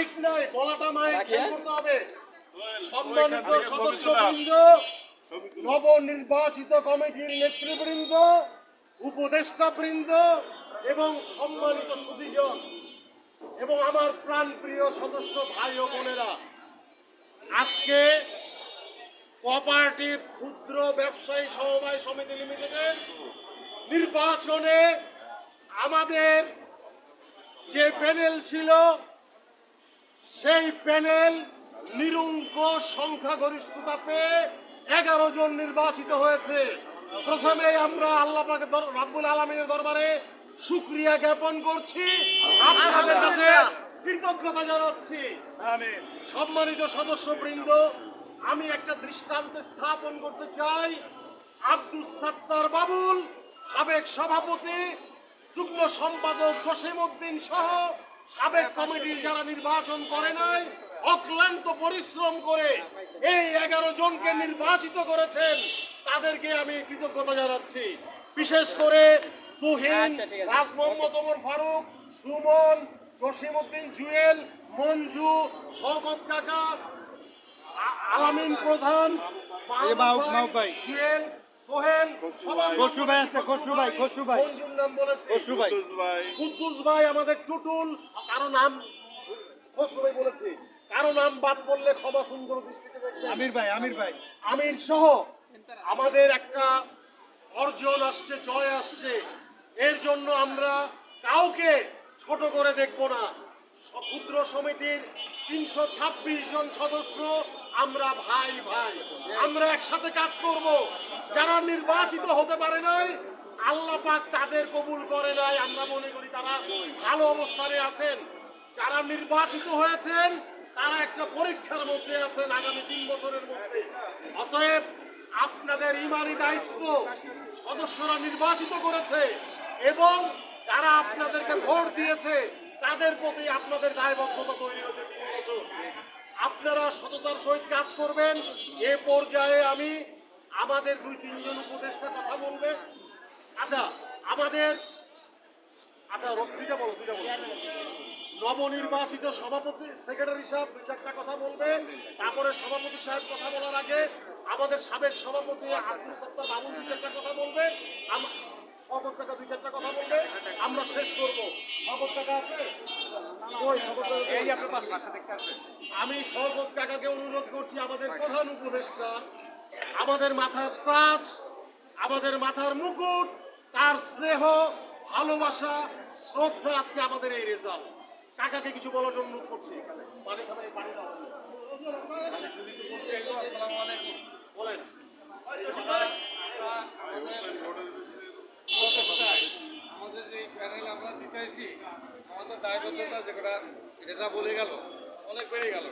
Mic নাই গলাটা mic করতে হবে। সম্মানিত সদস্যবৃন্দ নবনির্বাচিত কমিটির নেতৃবৃন্দ উপদেষ্টা বৃন্দ এবং সম্মানিত সুদীজন এবং আমার প্রাণপ্রিয় সদস্য ভাই ও বোনেরা। আজকে কোঅপারেটিভ ক্ষুদ্র ব্যবসায়ী সমবায় সমিতি লিমিটেডের নির্বাচনে আমাদের যে প্যানেল ছিল সেই প্যানেল নিরঙ্কুশ সংখ্যাগরিষ্ঠতা পেয়ে এগারো জন নির্বাচিত হয়েছে। প্রথমে আমরা আল্লাহ পাকে রাব্বুল আলমিনের দরবারে শুক্রিয়া জ্ঞাপন করছি। আপনাদের কাছে কৃতজ্ঞতা জানাচ্ছি। সম্মানিত সদস্যবৃন্দ আমি একটা দৃষ্টান্ত স্থাপন করতে চাই। আব্দুল সাত্তার বাবুল সাবেক সভাপতি যুগ্ম সম্পাদক জসিম উদ্দিন সহ সাবেক কমিটির যারা নির্বাচন করে নাই অক্লান্ত পরিশ্রম করে এই এগারো জনকে নির্বাচিত করেছেন তাদেরকে আমি কৃতজ্ঞতা জানাচ্ছি বিশেষ করে তুহিন আচ্ছা, রাজ মোহাম্মদ ওমর ফারুক সুমন জসিম উদ্দিন জুয়েল মঞ্জু শওকত কাকা আলামিন প্রধান। জুয়েল সোহেল খসরু ভাই। আছে, খসরু ভাই, খসরু ভাই। নাম বলেছে। খসরু ভাই। কুদ্দুস ভাই। আমাদের টুটুল কারও নাম খসরু ভাই বলেছে। কারও নাম বাদ পড়লে ক্ষমা সুন্দর দৃষ্টিতে আমির ভাই আমির ভাই। আমির সহ আমাদের একটা অর্জন আসছে জয় আসছে। এর জন্য আমরা কাউকে ছোট করে দেখব না। ক্ষুদ্র সমিতির তিনশো ছাব্বিশ জন সদস্য আমরা ভাই ভাই। আমরা একসাথে কাজ করব। যারা নির্বাচিত হতে পারে নাই, আল্লাহ পাক তাদের কবুল করে নাই। আমরা মনে করি তারা ভালো অবস্থানে আছেন। যারা নির্বাচিত হয়েছেন, তারা একটা পরীক্ষার মধ্যে আছেন আগামী তিন বছরের মধ্যে। অতএব আপনাদের ইমানি দায়িত্ব সদস্যরা নির্বাচিত করেছে এবং যারা আপনাদেরকে ভোট দিয়েছে, তাদের প্রতি আপনাদের দায়বদ্ধতা তৈরি হয়েছে তিন বছর। আপনারা সততার সহিত কাজ করবেন। এ পর্যায়ে আমি আমাদের দুই তিনজন উপদেষ্টা কথা বলবেন আচ্ছা আমাদের আচ্ছা দুইটা বলো দুইটা বলো। নবনির্বাচিত সভাপতি সেক্রেটারি সাহেব দুই চারটা কথা বলবেন তারপরে সভাপতি সাহেব কথা বলার আগে আমাদের সাবেক সভাপতি আব্দুল সত্তার বাবুল দুই চারটা কথা বলবে। শপথ কাকা দুই চারটা কথা বলবে। আমরা শেষ করব। শপথ কাকা আছে? আমি শওকত কাকাকে অনুরোধ করছি আমাদের প্রধান উপদেষ্টা আমাদের মাথার তাজ আমাদের মাথার মুকুট, তার স্নেহ, ভালোবাসা, শ্রদ্ধা আজকে আমাদের এই রেজাল্ট কাকাকে কিছু বলার জন্য অনুরোধ করছি বলেন। আমাদের যে প্যানেল আমরা জিতাইছি, আমাদের দায়বদ্ধতা যেটা, এটা বলে গেল, অনেক বেড়ে গেল।